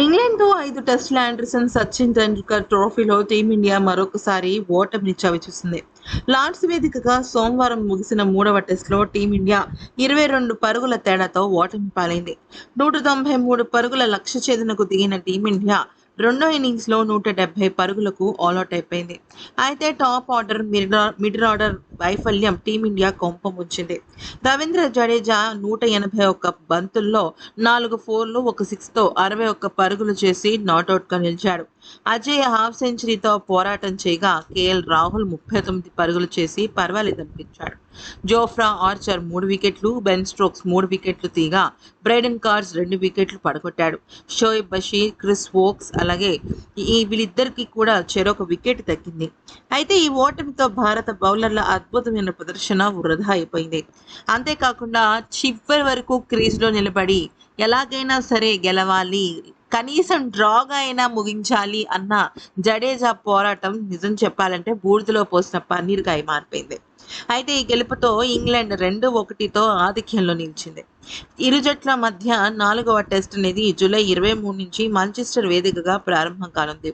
ఇంగ్లాండ్తో ఐదు టెస్టుల ఆండర్సన్ సచిన్ టెండూల్కర్ ట్రోఫీలో టీమిండియా మరొకసారి ఓటమిని చవిచూసింది. లార్డ్స్ వేదికగా సోమవారం ముగిసిన మూడవ టెస్టులో టీమిండియా ఇరవై రెండు పరుగుల తేడాతో ఓటమి పాలైంది. నూట తొంభై మూడు పరుగుల లక్ష్య ఛేదనకు దిగిన టీమిండియా రెండో ఇన్నింగ్స్లో నూట డెబ్బై పరుగులకు ఆల్అౌట్ అయిపోయింది. అయితే టాప్ ఆర్డర్ మిడిల్ ఆర్డర్ వైఫల్యం టీమిండియా కొంపముంచింది రవీంద్ర జడేజా నూట ఎనభై ఒక్క బంతుల్లో నాలుగు ఫోర్లు ఒక సిక్స్తో అరవై ఒక్క పరుగులు చేసి నాట్అవుట్గా నిలిచాడు. అజయ్ హాఫ్ సెంచరీతో పోరాటం చేయగా కేఎల్ రాహుల్ ముప్పై తొమ్మిది పరుగులు చేసి పర్వాలేదనిపించాడు జోఫ్రా ఆర్చర్ మూడు వికెట్లు బెన్ స్ట్రోక్స్ మూడు వికెట్లు తీగా బ్రైడెన్ కార్స్ రెండు వికెట్లు పడగొట్టాడు. షోయబ్ బషీర్ క్రిస్ వోక్స్ అలాగే ఈ వీళ్ళిద్దరికి కూడా చెరొక వికెట్ తగ్గింది అయితే ఈ ఓటమితో భారత బౌలర్ల అద్భుతమైన ప్రదర్శన వృధా అయిపోయింది. అంతేకాకుండా చివరి వరకు క్రీజ్లో నిలబడి ఎలాగైనా సరే గెలవాలి కనీసం డ్రాగా అయినా ముగించాలి అన్న జడేజా పోరాటం నిజం చెప్పాలంటే బూడిదలో పోసిన పన్నీర్గా మారిపోయింది. అయితే ఈ గెలుపుతో ఇంగ్లాండ్ రెండు ఒకటితో ఆధిక్యంలో నిలిచింది. ఇరు జట్ల మధ్య నాలుగవ టెస్ట్ అనేది జూలై ఇరవై మూడు నుంచి మాంచెస్టర్ వేదికగా ప్రారంభం కానుంది.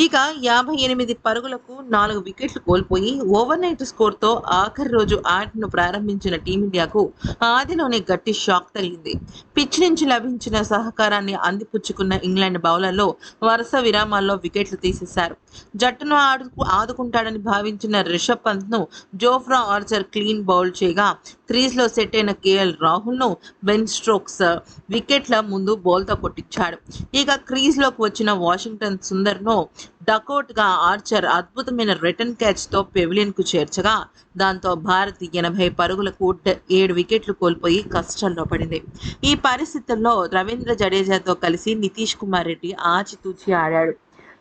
ఇక యాభై ఎనిమిది పరుగులకు నాలుగు వికెట్లు కోల్పోయి ఓవర్ నైట్ స్కోర్తో ఆఖరి రోజు ఆటను ప్రారంభించిన టీమిండియాకు ఆదిలోనే గట్టి షాక్ తగిలింది. పిచ్ నుంచి లభించిన సహకారాన్ని అందిపుచ్చుకున్న ఇంగ్లాండ్ బౌలర్లో వరుస విరామాల్లో వికెట్లు తీసేశారు. జట్టును ఆడు ఆదుకుంటాడని భావించిన రిషబ్ పంత్ను జోఫ్రా ఆర్చర్ క్లీన్ బౌల్ చేయగా క్రీజ్లో సెట్ అయిన కేఎల్ రాహుల్ను బెన్ స్ట్రోక్స్ వికెట్ల ముందు బౌల్తో కొట్టించాడు. ఇక క్రీజ్లోకి వచ్చిన వాషింగ్టన్ సుందర్ను డకౌట్గా ఆర్చర్ అద్భుతమైన రిటర్న్ క్యాచ్తో పెవిలియన్కు చేర్చగా దాంతో భారత్ ఎనభై పరుగులకు ఏడు వికెట్లు కోల్పోయి కష్టంలో పడింది. ఈ పరిస్థితుల్లో రవీంద్ర జడేజాతో కలిసి నితీష్ కుమార్ రెడ్డి ఆచితూచి ఆడాడు.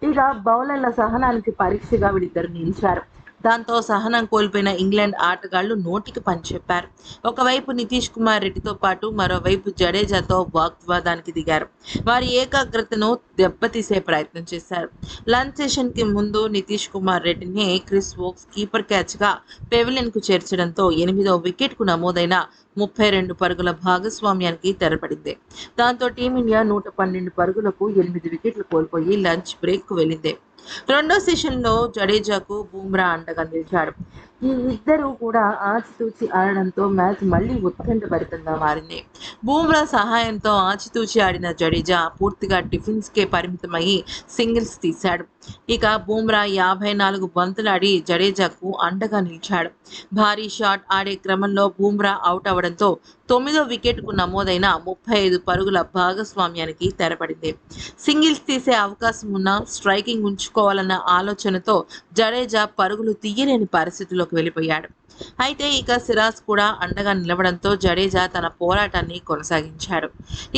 ఇక బౌలర్ల సహనానికి పరీక్షగా వీళ్ళిద్దరు నిలిచారు. దాంతో సహనం కోల్పోయిన ఇంగ్లాండ్ ఆటగాళ్ళు నోటికి పనిచెప్పారు. ఒకవైపు నితీష్ కుమార్ రెడ్డితో పాటు మరోవైపు జడేజాతో వాగ్వాదానికి దిగారు. వారి ఏకాగ్రతను దెబ్బతీసే ప్రయత్నం చేశారు. లంచ్ సెషన్కి ముందు నితీష్ కుమార్ రెడ్డిని క్రిస్ వోక్స్ కీపర్ క్యాచ్గా పెవిలియన్కు చేర్చడంతో ఎనిమిదో వికెట్కు నమోదైన ముప్పై రెండు పరుగుల భాగస్వామ్యానికి తెరపడింది. దాంతో టీమిండియా నూట పన్నెండు పరుగులకు ఎనిమిది వికెట్లు కోల్పోయి లంచ్ బ్రేక్కు వెళ్ళింది. రెండో సెషన్లో జడేజాకు బూమ్రా అండగా నిలిచాడు. ఈ ఇద్దరు కూడా ఆచితూచి ఆడడంతో మ్యాచ్ మళ్ళీ ఉత్కంఠభరితంగా మారింది. బూమ్రా సహాయంతో ఆచితూచి ఆడిన జడేజా పూర్తిగా టిఫిన్స్కే పరిమితమై సింగిల్స్ తీశాడు. ఇక బూమ్రా యాభై నాలుగు బంతులాడి జడేజాకు అండగా నిలిచాడు. భారీ షాట్ ఆడే క్రమంలో బూమ్రా అవుట్ అవడంతో తొమ్మిదో వికెట్కు నమోదైన ముప్పై ఐదు పరుగుల భాగస్వామ్యానికి తెరపడింది. సింగిల్స్ తీసే అవకాశం ఉన్న స్ట్రైకింగ్ ఉంచుకోవాలన్న ఆలోచనతో జడేజా పరుగులు తీయలేని పరిస్థితిలో పరిస్థితిలోకి వెళ్ళిపోయాడు. అయితే ఇక సిరాజ్ కూడా అండగా నిలవడంతో జడేజా తన పోరాటాన్ని కొనసాగించాడు.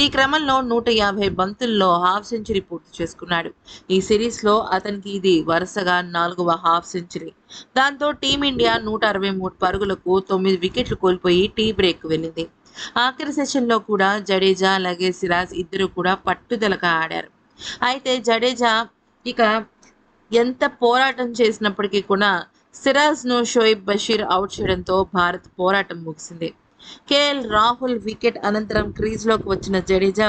ఈ క్రమంలో నూట యాభై బంతుల్లో హాఫ్ సెంచరీ పూర్తి చేసుకున్నాడు. ఈ సిరీస్లో అతనికి ఇది వరుసగా నాలుగవ హాఫ్ సెంచరీ. దాంతో టీమిండియా నూట అరవై మూడు పరుగులకు తొమ్మిది వికెట్లు కోల్పోయి టీ బ్రేక్ వెళ్ళింది. ఆఖరి సెషన్లో కూడా జడేజా అలాగే సిరాజ్ ఇద్దరు కూడా పట్టుదలగా ఆడారు. అయితే జడేజా ఇక ఎంత పోరాటం చేసినప్పటికీ కూడా సిరాజ్ను షోయిబ్ బషీర్ అవుట్ చేయడంతో భారత్ పోరాటం ముగిసింది. కేఎల్ రాహుల్ వికెట్ అనంతరం క్రీజ్లోకి వచ్చిన జడేజా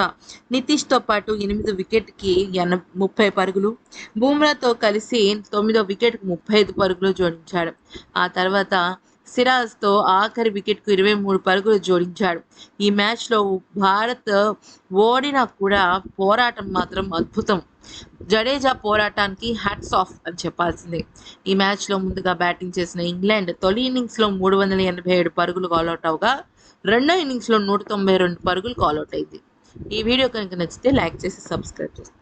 నితీష్తో పాటు ఎనిమిది వికెట్కి ఎన ముప్పై పరుగులు బూమ్రాతో కలిసి తొమ్మిదో వికెట్కి ముప్పై ఐదు పరుగులు జోడించాడు. ఆ తర్వాత సిరాజ్తో ఆఖరి వికెట్కు ఇరవై మూడు పరుగులు జోడించాడు. ఈ మ్యాచ్లో భారత్ ఓడినా కూడా పోరాటం మాత్రం అద్భుతం. జడేజా పోరాటానికి హ్యాట్స్ ఆఫ్ అని చెప్పాల్సిందే. ఈ మ్యాచ్లో ముందుగా బ్యాటింగ్ చేసిన ఇంగ్లాండ్ తొలి ఇన్నింగ్స్లో మూడు వందల ఎనభై ఏడు పరుగులు కాల్అవుట్ అవగా రెండో ఇన్నింగ్స్లో నూట తొంభై రెండు పరుగులు కాల్అవుట్ అయింది. ఈ వీడియో కనుక నచ్చితే లైక్ చేసి సబ్స్క్రైబ్ చేస్తాను